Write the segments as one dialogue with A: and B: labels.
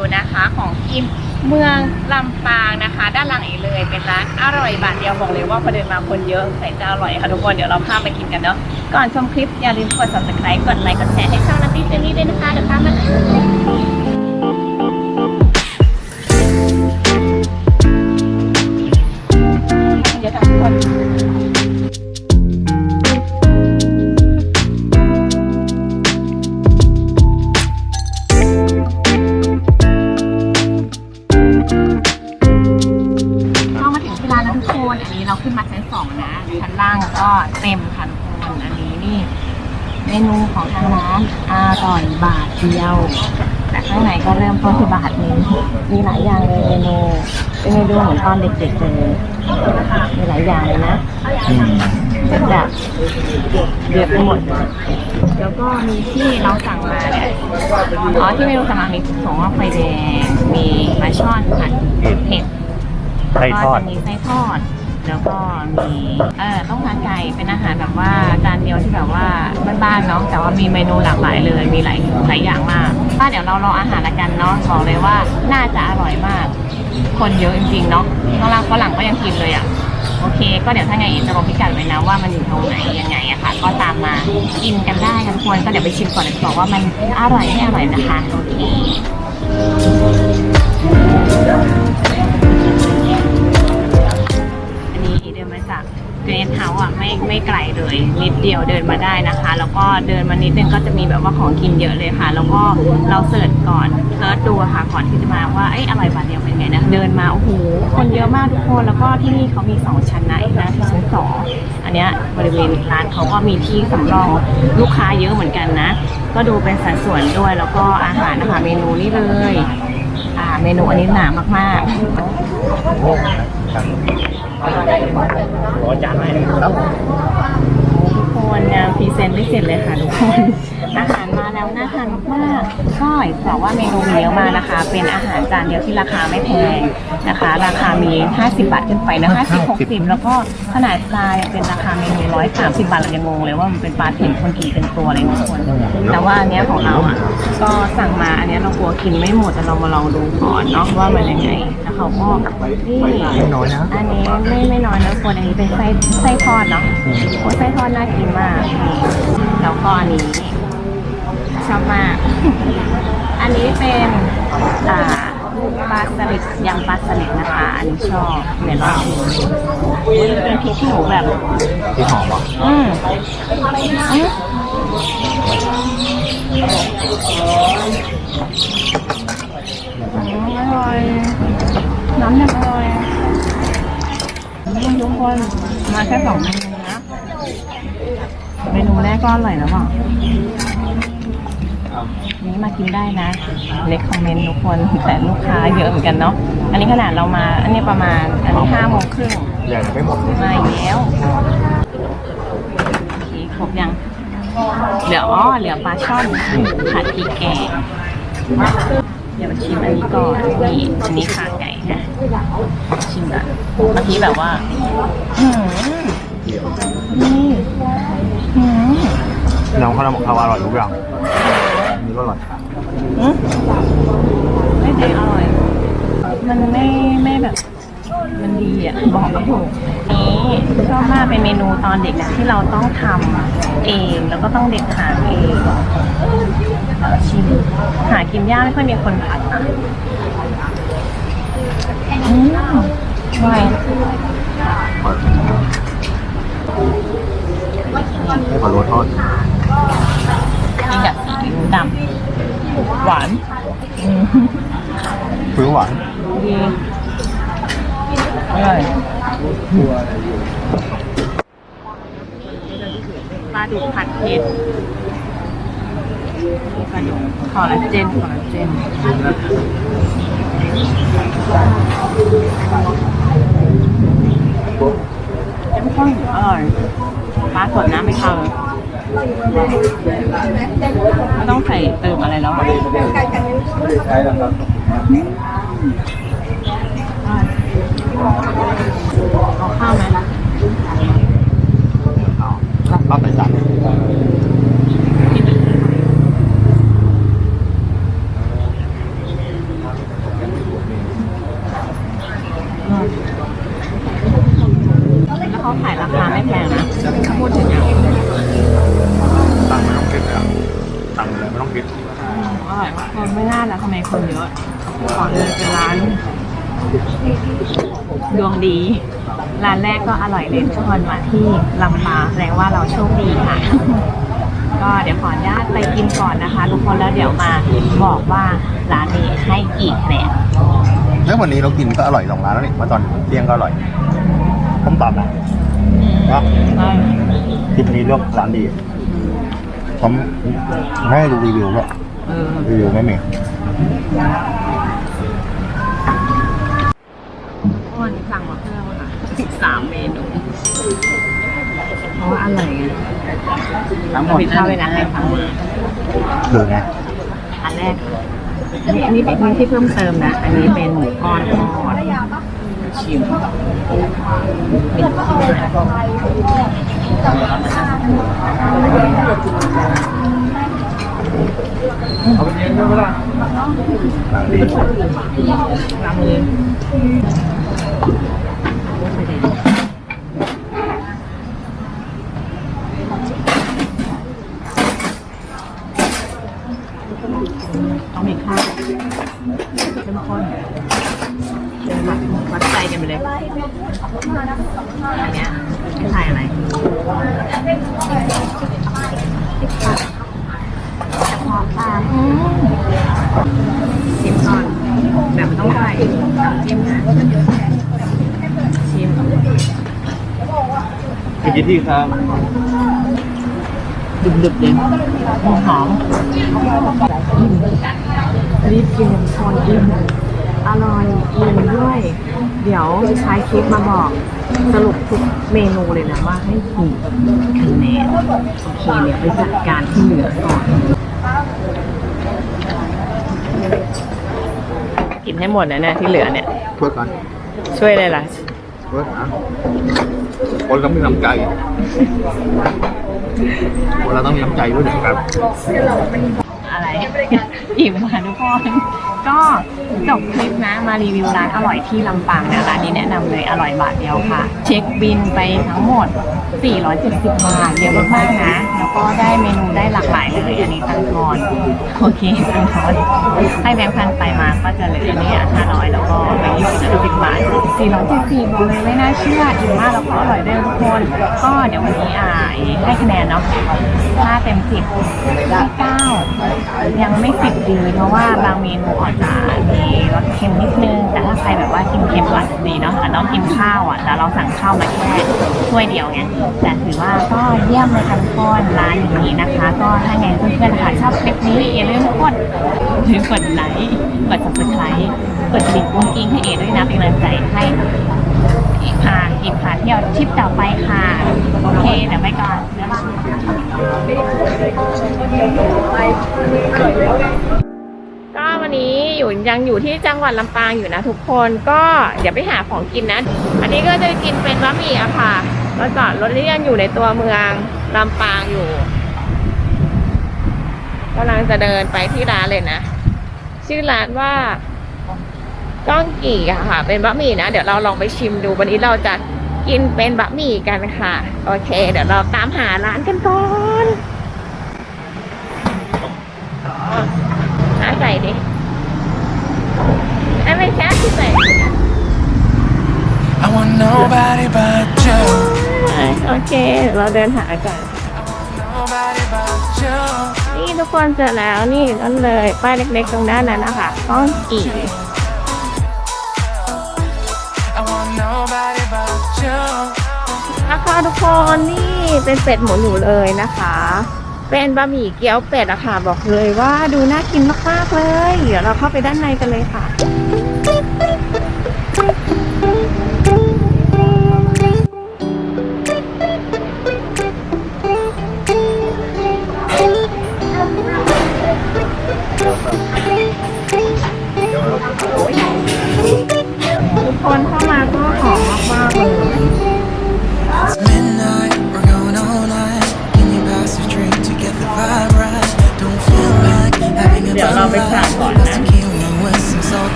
A: วนะคะของกินเมืองลำปางนะคะ ด้านหลังอีกเลยเป็นร้านอร่อยบาทเดียวบอกเลยว่าพอเดินมาคนเยอะใส่จะอร่อยค่ะทุกคนเดี๋ยวเราพาไปกินกันเนาะก่อนชมคลิปอย่าลืมกด subscribe กดไลค์กดแชร์ให้ช่องนัตตี้เจนนี่ด้วยนะคะเดี๋ยวพามา ชั้นล่างก็เต็มค่ะทุกคนอันนี้นี่ เมนูของทางร้านอร่อยบาทเดียว แต่ข้างในก็เริ่มต้นที่บาทหนึงมีหลายอย่างเลยเมนูเป็นเมนูเหมือนตอนเด็กๆเลยมีหลายอย่างเลยนะแบบเดือดไปหมด แล้วก็มีที่เราสั่งมาเนี่ยอ๋อที่เมนูสั่งมามีสองว่าไฟแดงมีปลาช่อนผัดเผ็ด
B: ไส้ทอด
A: ก็จะมีไส้ทอด แล้วก็มีเอ่อต้องทานไก่เป็นอาหารแบบว่าจานเดียวที่แบบว่าบ้านๆเนาะแต่ว่ามีเมนูหลากหลายเลยมีหลายหลายอย่างมากถ้าเดี๋ยวเรารออาหารละกันเนาะบอกเลยว่าน่าจะอร่อยมาก คนเยอะจริงๆเนาะข้างล่างฝรั่งก็ยังกินเลยอะโอเค ก็เดี๋ยวถ้าไงจะลงพิกัดไว้นะว่ามันอยู่ตรงไหนยังไงอะค่ะ ก็ตามมากินกันได้กันทุกคนก็เดี๋ยวไปชิมก่อนเดี๋ยวจะบอกว่ามันอร่อยไม่อร่อยนะคะโอเค เกรนเฮาส์อะไม่ไม่ไกลเลยนิดเดียวเดินมาได้นะคะ แล้วก็เดินมานิดนึงก็จะมีแบบว่าของกินเยอะเลยค่ะ แล้วก็เราเสิร์ชก่อนเสิร์ชดูค่ะก่อนที่จะมาว่าไอ้ยอร่อยบาทเดียวเป็นไงนะเดินมาโอ้โหคนเยอะมากทุกคนแล้วก็ที่นี่เขามีสองชั้นนะอีกนะที่ชั้นสองอันเนี้ยบริเวณร้านเขาก็มีที่สำรองลูกค้าเยอะเหมือนกันนะ ก็ดูเป็นสัดส่วนด้วยแล้วก็อาหารนะคะเมนูนี้เลยอ่าเมนูอันนี้หนามากๆ
B: รอจานให้
A: ทุกคนยังพรีเซนต์ไม่เสร็จเลยค่ะทุกคนนะคะรมาแล้วน่าทานมาก ๆก็อยากจะบอกว่าเมนูมีเยอะมากนะคะ เป็นอาหารจานเดียวที่ราคาไม่แพงนะคะ ราคามี 50 บาทขึ้นไปนะ50 60 แล้วก็ขนาดปลายังเป็นราคาเมนู130 บาทเรายังงงเลยว่ามันเป็นปลาเข็มคนกินเป็นตัวเลยทุกคนแต่ว่าอันเนี้ยของเราอะก็สั่งมาอันเนี้ยเรากลัวกินไม่หมดแต่เรามาลองดูก่อนเนาะว่ามันยังไงแล้วเขาก็นี่
B: ไม่น้อยนะ
A: อันนี้ไม่ไม่น้อยนะคนอันนี้เป็นไส้ไส้ทอดเนาะโอ้ไส้ทอดน่ากินมากนี่แล้วก็อันนี้ ชอบมาก อันนี้เป็นอ่าปลาสลิดยำปลาสลิดนะคะ อันนี้ชอบเดี๋ยวลองชิมอุ๊ยเป็นพริกขี้หนูแบบ
B: ที่หอมอะ
A: อืมอืมอืมอร่อยน้ำเนี่ยอร่อยทุกคนมาแค่สองเมนูนะเมนูแรกก็อร่อยแล้วอะ นี้มากินได้นะเล็กคอมเมนต์ทุกคนแต่ลูกค้าเยอะเหมือนกันเนาะอันนี้ขนาดเรามาอันนี้ประมาณอันนี้ห้าโมงครึ่ง
B: ใหญ่ไม่หมดเลย
A: มาอีกแล้วโอเคครบยังเหลืออ๋อเหลือปลาช่อนผัดพริกแกงเดี๋ยวมาชิมอันนี้ก่อนนี่อันนี้ขาไก่นะชิมอะเมื่อกี้แบบว่าหืมนี่หืม
B: น้องเขาบอกเขาอร่อยทุกอย่างอั นนี้ก็อร่อย
A: หืมไม่ได้อร่อย มันไม่ไม่แบบ มันดีอะ บอกไม่ถูกนี่ชอบมากเป็นเมนูตอนเด็กนะที่เราต้องทำเองแล้วก็ต้องเด็ดขาเองชิมหากินยากไม่ค่อยมีคนผัดนะอืมอร่อย
B: ไม่พอโรสทอด
A: กินกับซีอิ๊วดำหวานอืม
B: คือหวาน
A: ดีอร่อยปลาดุกผัดเผ็ดปลาดุกคอลลา เจนคอลลาเจนเข้มข้นอร่อยปลาสดนะไม่คาวเลยไม่ต้องใส่เติมอะไรแล้วอะเอาข้าวไหม
B: รับ
A: ร้าน ดวงดี ร้านแรกก็อร่อยเลยทุกคนมาที่ลำปางแสดงว่าเราโชคดีค่ะ ก็เดี๋ยวขออนุญาตไปกินก่อนนะคะ ทุกคนแล้วเดี๋ยวมาบอกว่าร้านนี้ให้กี่คะแนน
B: แล้ววันนี้เรากินก็อร่อยสองร้านแล้วนี่มาตอนเที่ยงก็อร่อยต้มตำนะว่า
A: ได้
B: คลิปนี้เลือกร้านดีผมให้ดูรีวิวด้วย
A: เออ
B: รีวิวไม่มี
A: วันนี้สั่งมาเพิ่มค่ะสิบสามเมนูเพราะว่าอร่อยไง
B: ทั้งหม
A: เรา
B: ด
A: ผิดพลาดไปนะให้ฟังมา
B: คือไง
A: อันแรกอันนี้อันนี้เป็นที่เพิ่มเติมนะ อันนี้เป็นหมูก้อนทอดชิมเป็นชิมนะ
B: ร้านดี
A: ลำเลย ต้องมีข้าวเข้มข้นเดี๋ยววัดวัดใจกันไปเลยอันเนี้ยไม่ถ่อะไรจะพอปลาชิมก่อนแบบต้องใส่จิ้มนะชิม
B: อีกกี่ที่ครับ
A: ดึบๆเลยหอมรีบกินโคนอิ่มอร่อยอิ่มด้วย เดี๋ยวท้ายคลิปมาบอกสรุปทุกเมนูเลยนะว่าให้กี่คะแนนโอเคเดี๋ยวไปจัดการที่เหลือก่อนกินให้หมดนะเนี่ยที่เหลือเนี่ย
B: ช่วยกัน
A: ช่วยเลยล่ะ
B: ช่วยนะคนเรามีน้ำใจคน เราต้องมีน้ำใจด้วยนะครับ
A: อะไร อิ่มค่ะทุกคนก็จบคลิปนะมารีวิวร้านอร่อยที่ลำปางนะร้านนี้แนะนำเลยอร่อยบาทเดียวค่ะ เช็คบินไปทั้งหมด 470 บาทเยอะมากๆนะ แล้วก็ได้เมนูได้หลากหลายเลยอันนี้ตังทอนโอเคตังทอนให้แบงค์พันไปมาก็จะเหลืออันนี้อะ500 แล้วก็แบงค์ยี่สิบสิบบาท470บอกเลยไม่น่าเชื่ออิ่มมากแล้วก็อร่อยด้วยทุกคน ก็เดี๋ยววันนี้อ่าให้คะแนนเนาะ5เต็ม10ที่9ยังไม่สิบดีเพราะว่าบางเมนูอาจจะมีรสเค็มนิดนึง แต่ถ้าใครแบบว่ากินเค็มก็อาจดีเนาะแต่ต้องกินข้าวอะแต่เราสั่งข้าวมาแค่ถ้วยเดียวไงแต่ถือว่าก็เยี่ยมเลยค่ะทุกคนร้านนี้นะคะ ก็ถ้าไงเพื่อนๆค่ะชอบคลิปนี้อย่าลืมกดหรือกดไลค์กด subscribe กดกระดิ่งกุ้งกิ้งให้เอด้วยนะเป็นกำลังใจให้อีกค่ะอีกค่เที่ยวทริปต่อไปค่ะโอเค นยังอยู่ที่จังหวัดลำปางอยู่นะทุกคนก็เดี๋ยวไปหาของกินนะ อันนี้ก็จะกินเป็นบะหมี่อะค่ะก็จอดรถเรียนอยู่ในตัวเมืองลำปางอยู่กำลังจะเดินไปที่ร้านเลยนะ ชื่อร้านว่าก้องกี่อะค่ะ เป็นบะหมี่นะ เดี๋ยวเราลองไปชิมดู วันนี้เราจะกินเป็นบะหมี่กันค่ะ โอเค เดี๋ยวเราตามหาร้านกันก่อนอ๋อหาใส่ดิ อันไม่ใช่ที่ใส่
C: I want nobody but you.
A: โอเค เราเดินหากัน
C: Nobody but you.
A: นี่ทุกคนเสร็จแล้วนี่นั่นเลย ป้ายเล็กๆตรงด้านนั้นนะคะก้องกี่
C: I want nobody but you.
A: นะคะทุกคนนี่เป็นเป็ดหมูหนูเลยนะคะ เป็นบะหมี่เกี๊ยวเป็ดอะค่ะบอกเลยว่าดูน่ากินมากๆเลย เดี๋ยวเราเข้าไปด้านในกันเลยค่ะ ทุก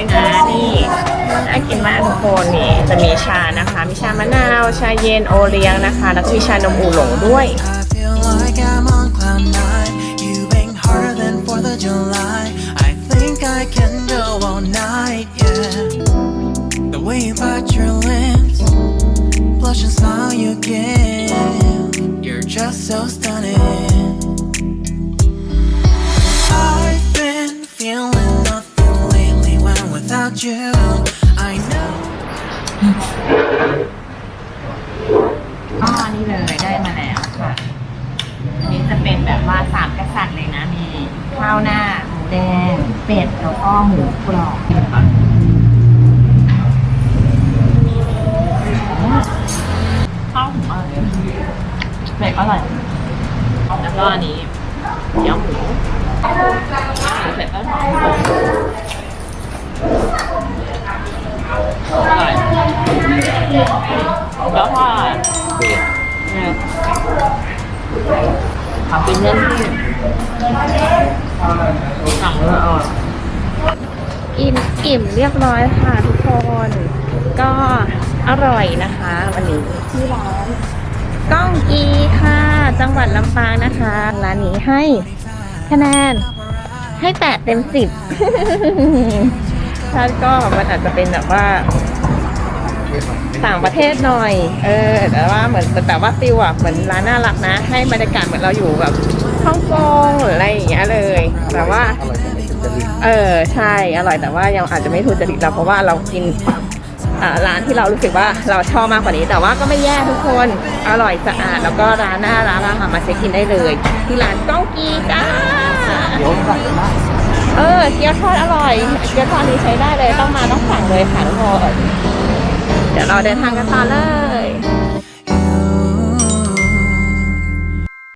A: ยนะนี่น่ากินมากทุกคนนี่จะมีชานะคะ มีชามะนาว ชาเย็นโอเลี้ยงนะคะ แล้วก็มีชานมอูหลงด้วย
C: smile you give, you're just so stunning. You. I know.
A: ก็นี่เลยได้มาแล้วค่ะอันนี้จะเป็นแบบว่าสามกษัตริย์เลยนะ มีข้าวหน้า หมูแดง เป็ด แล้วก็หมูกรอบข้าวหมูอร่อยเป็ดก็อร่อย แล้วก็อันนี้เกี๊ยวหมูหมูเสร็จก็หอมอ อิ่มเรียบร้อยค่ะทุกคน ก็อร่อยนะคะวันนี้ที่ร้านก้องกีค่ะ จังหวัดลำปางนะคะ ร้านนี้ให้คะแนนให้แปดเต็มสิบท่านก็มันอาจจะเป็นแบบว่าต่างประเทศหน่อย เออ แต่ว่าเหมือนแต่ว่าฟิลอะเหมือนร้านน่ารักนะ ให้บรรยากาศเหมือนเราอยู่แบบฮ่องกงหรืออะไรอย่างเงี้ยเลย แต่ว่า เออใช่อร่อยแต่ว่ายังอาจจะไม่ถูกจริตเราเพราะว่าเรากินร้านที่เรารู้สึกว่าเราชอบมากกว่านี้ แต่ว่าก็ไม่แย่ทุกคนอร่อยสะอาด แล้วก็ร้านหน่ารักอะค่ะมาเช็คอินได้เลย ที่ร้านก้องกีจ้า
B: เดี๋ยวสั่งนะ
A: เออเกี๊ยวทอดอร่อยเกี๊ยวทอดนี้ใช้ได้เลยต้องมาต้องสั่งเลยค่ะทุกคนเดี๋ยวเราเดินทางกันต่อเลย